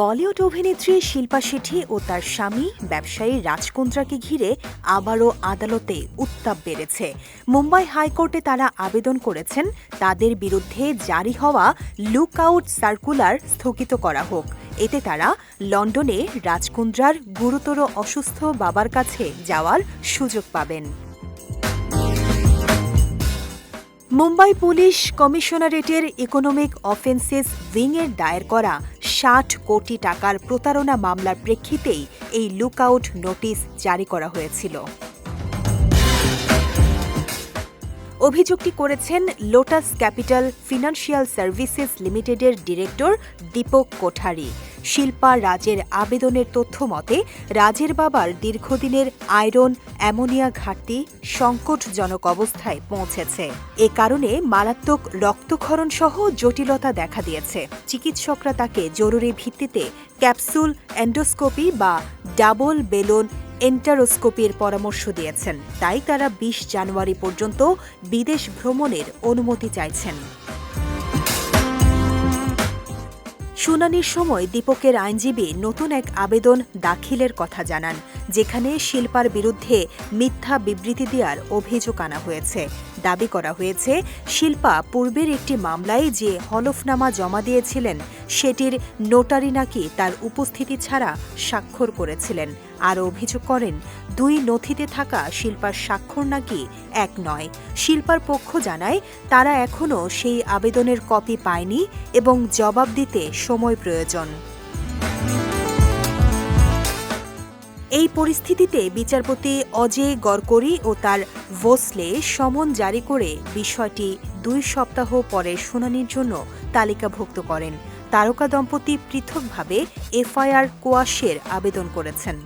বলিউড অভিনেত্রী শিল্পা শেঠি ও তার স্বামী ব্যবসায়ী রাজকুন্দ্রাকে ঘিরে আবারও আদালতে উত্তাপ বেড়েছে। মুম্বাই হাইকোর্টে তারা আবেদন করেছেন, তাদের বিরুদ্ধে জারি হওয়া লুক আউট সার্কুলার স্থগিত করা হোক। এতে তারা লন্ডনে রাজকুন্দ্রার গুরুতর অসুস্থ বাবার কাছে যাওয়ার সুযোগ পাবেন। মুম্বাই পুলিশ কমিশনারেটের ইকোনমিক অফেন্সেস উইংয়ের দায়ের করা ষাট কোটি টাকার প্রতারণা মামলার প্রেক্ষিতেই এই লুকআউট নোটিশ জারি করা হয়েছিল। অভিযোগটি করেছেন লোটাস ক্যাপিটাল ফিনান্সিয়াল সার্ভিসেস লিমিটেডের ডিরেক্টর দীপক কোঠারি। শিল্পা রাজের আবেদনের তথ্য মতে, রাজের বাবার দীর্ঘদিনের আয়রন, অ্যামোনিয়া ঘাটতি সংকটজনক অবস্থায় পৌঁছেছে। এ কারণে মারাত্মক রক্তক্ষরণ সহ জটিলতা দেখা দিয়েছে। চিকিৎসকরা তাকে জরুরি ভিত্তিতে ক্যাপসুল, এন্ডোস্কোপি বা ডাবল বেলুন এন্টারোস্কোপির পরামর্শ দিয়েছেন। তাই তারা বিশ জানুয়ারি পর্যন্ত বিদেশ ভ্রমণের অনুমতি চাইছেন। শুনানির সময় দীপকের আইনজীবী নতুন এক আবেদন দাখিলের কথা জানান, যেখানে শিল্পার বিরুদ্ধে মিথ্যা বিবৃতি দেওয়ার অভিযোগ আনা হয়েছে। দাবি করা হয়েছে, শিল্পা পূর্বের একটি মামলায় যে হলফনামা জমা দিয়েছিলেন, সেটির নোটারি নাকি তার উপস্থিতি ছাড়া স্বাক্ষর করেছিলেন। আর অভিযোগ করেন, দুই নথিতে থাকা শিল্পার স্বাক্ষর নাকি এক নয়। শিল্পার পক্ষ জানায়, তারা এখনও সেই আবেদনের কপি পায়নি এবং জবাব দিতে সময় প্রয়োজন। এই পরিস্থিতিতে বিচারপতি অজে গড়করি ও তার ভোসলে সমন জারি করে বিষয়টি দুই সপ্তাহ পরে শুনানির জন্য তালিকাভুক্ত করেন। তারকা দম্পতি পৃথকভাবে এফআইআর কোয়াশের আবেদন করেছেন।